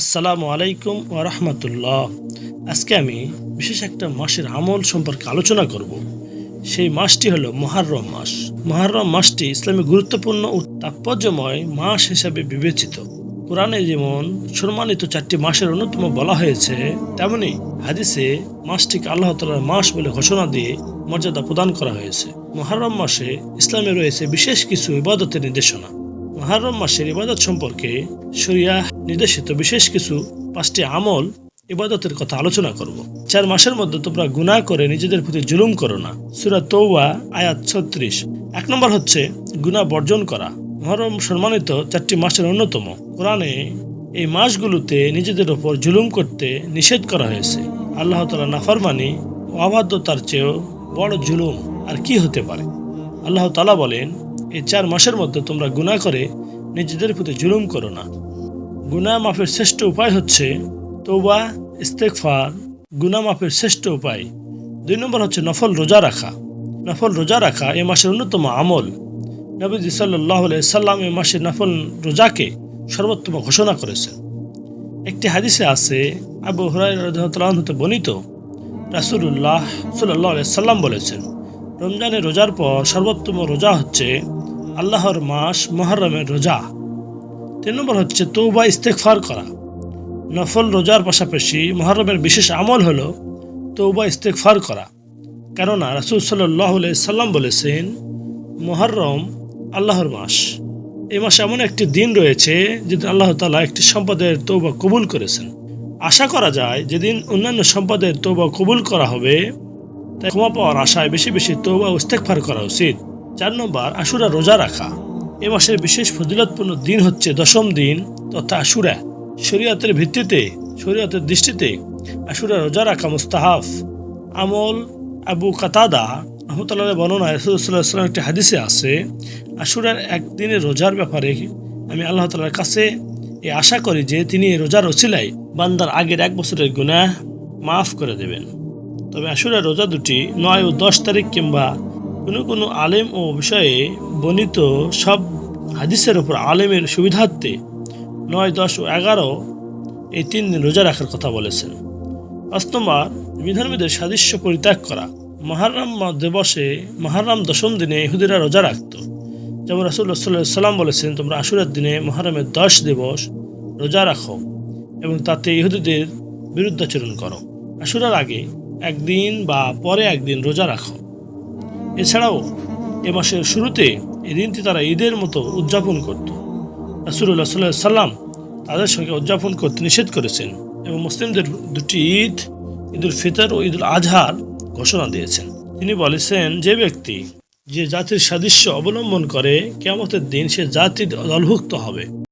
আসসালামু আলাইকুম রহমতুল্লাহ। আজকে আমি বিশেষ একটা মাসের আমল সম্পর্কে আলোচনা করব। সেই মাসটি হলো মহারম মাস। মহারম মাসটি ইসলামে গুরুত্বপূর্ণ ও তাৎপর্যময় মাস হিসাবে বিবেচিত। কোরআনে যেমন সম্মানিত চারটি মাসের অন্যতম বলা হয়েছে, তেমনি হাদিসে মাসটিকে আল্লাহ তালার মাস বলে ঘোষণা দিয়ে মর্যাদা প্রদান করা হয়েছে। মহারম মাসে ইসলামে রয়েছে বিশেষ কিছু ইবাদতের নির্দেশনা। মহারম মাসের ইবাদত সম্পর্কে শরিয়া নির্দেশিত বিশেষ কিছু পাঁচটি আমল ইবাদতের কথা আলোচনা করব। চার মাসের মধ্যে তোমরা গুনাহ করে নিজেদের প্রতি জুলুম করো না। সুরা তৌবা আয়াত ছত্রিশ। এক নম্বর হচ্ছে গুনাহ বর্জন করা। মহরম সম্মানিত চারটি মাসের অন্যতম। কোরআনে এই মাসগুলোতে নিজেদের ওপর জুলুম করতে নিষেধ করা হয়েছে। আল্লাহ তালা নাফরমানি ও অবাধ্যতার চেয়েও বড় জুলুম আর কি হতে পারে? আল্লাহ তালা বলেন, এই চার মাসের মধ্যে তোমরা গুনাহ করে নিজেদের প্রতি জুলুম করো না। গুনা মাফের শ্রেষ্ঠ উপায় হচ্ছে তৌবা ইস্তেকফার গুনা মাফের শ্রেষ্ঠ উপায়। দুই নম্বর হচ্ছে নফল রোজা রাখা। নফল রোজা রাখা এ মাসের অন্যতম আমল। নবীজি সাল্লাহ সাল্লাম এ মাসের নফল রোজাকে সর্বোত্তম ঘোষণা করেছেন। একটি হাদিসে আছে, আবু হতে বর্ণিত রাসুল্লাহ সাল্লাহ সাল্লাম বলেছেন, রমজানের রোজার পর সর্বোত্তম রোজা হচ্ছে আল্লাহর মাস মহরমের রোজা। তিন নম্বর হচ্ছে তৌবা ইস্তেকফার করা। নফল রোজার পাশাপাশি মহরমের বিশেষ আমল হলো তৌবা ইস্তেকফার করা। কেননা রাসুল সাল্লাম বলেছেন, মহরম আল্লাহর মাস। এই মাসে এমন একটি দিন রয়েছে যেদিন আল্লাহ তালা একটি সম্পদের তৌবা কবুল করেছেন। আশা করা যায় যেদিন অন্যান্য সম্পদের তৌবা কবুল করা হবে, তাই ক্ষমা পাওয়ার আশায় বেশি বেশি তৌবা ইস্তেকফার করা উচিত। চার নম্বর আশুরা রোজা রাখা। এ মাসের বিশেষ ফজিলতপূর্ণ দিন হচ্ছে দশম দিন তথা আশুরা। শরীয়তের ভিত্তিতে, শরীয়তের দৃষ্টিতে আশুরা রোজা রাখা মুস্তাহাফ আমল আবু কাতাদা রহমতুল্লাহ বর্ণনা রসুল্লাহাম একটি হাদিসে আছে, আশুরার একদিনের রোজার ব্যাপারে আমি আল্লাহ তালার কাছে এ আশা করি যে তিনি এই রোজার ওসিলায় বান্দার আগের এক বছরের গুনাহ মাফ করে দেবেন। তবে আশুরা রোজা দুটি নয় ও দশ তারিখ কিংবা কোনো কোনো আলেম ও বিষয়ে বর্ণিত সব হাদিসের ওপর আলেমের সুবিধার্থে নয়, দশ ও এগারো এই তিন দিন রোজা রাখার কথা বলেছেন। পাঁচ বিধর্মীদের সাদৃশ্য পরিত্যাগ করা। মহারাম দিবসে, মহারাম দশম দিনে ইহুদিরা রোজা রাখত। যেমন রাসুল্লাহ সাল্লাহ সাল্লাম বলেছেন, তোমরা আশুরের দিনে মহারামের দশ দিবস রোজা রাখো এবং তাতে ইহুদিদের বিরুদ্ধাচরণ করো। আশুরার আগে একদিন বা পরে একদিন রোজা রাখো। এছাড়াও এ মাসের শুরুতে এই দিনটি তারা ঈদের মতো উদযাপন করত। রাসুল্লাহ সাল্লাহ সাল্লাম তাদের সঙ্গে উদযাপন করতে নিষেধ করেছেন এবং মুসলিমদের দুটি ঈদ, ঈদুল ফিতর ও ঈদুল আজহার ঘোষণা দিয়েছেন। তিনি বলেছেন, যে ব্যক্তি যে জাতির সাদৃশ্য অবলম্বন করে কেমতের দিন সে জাতির দলভুক্ত হবে।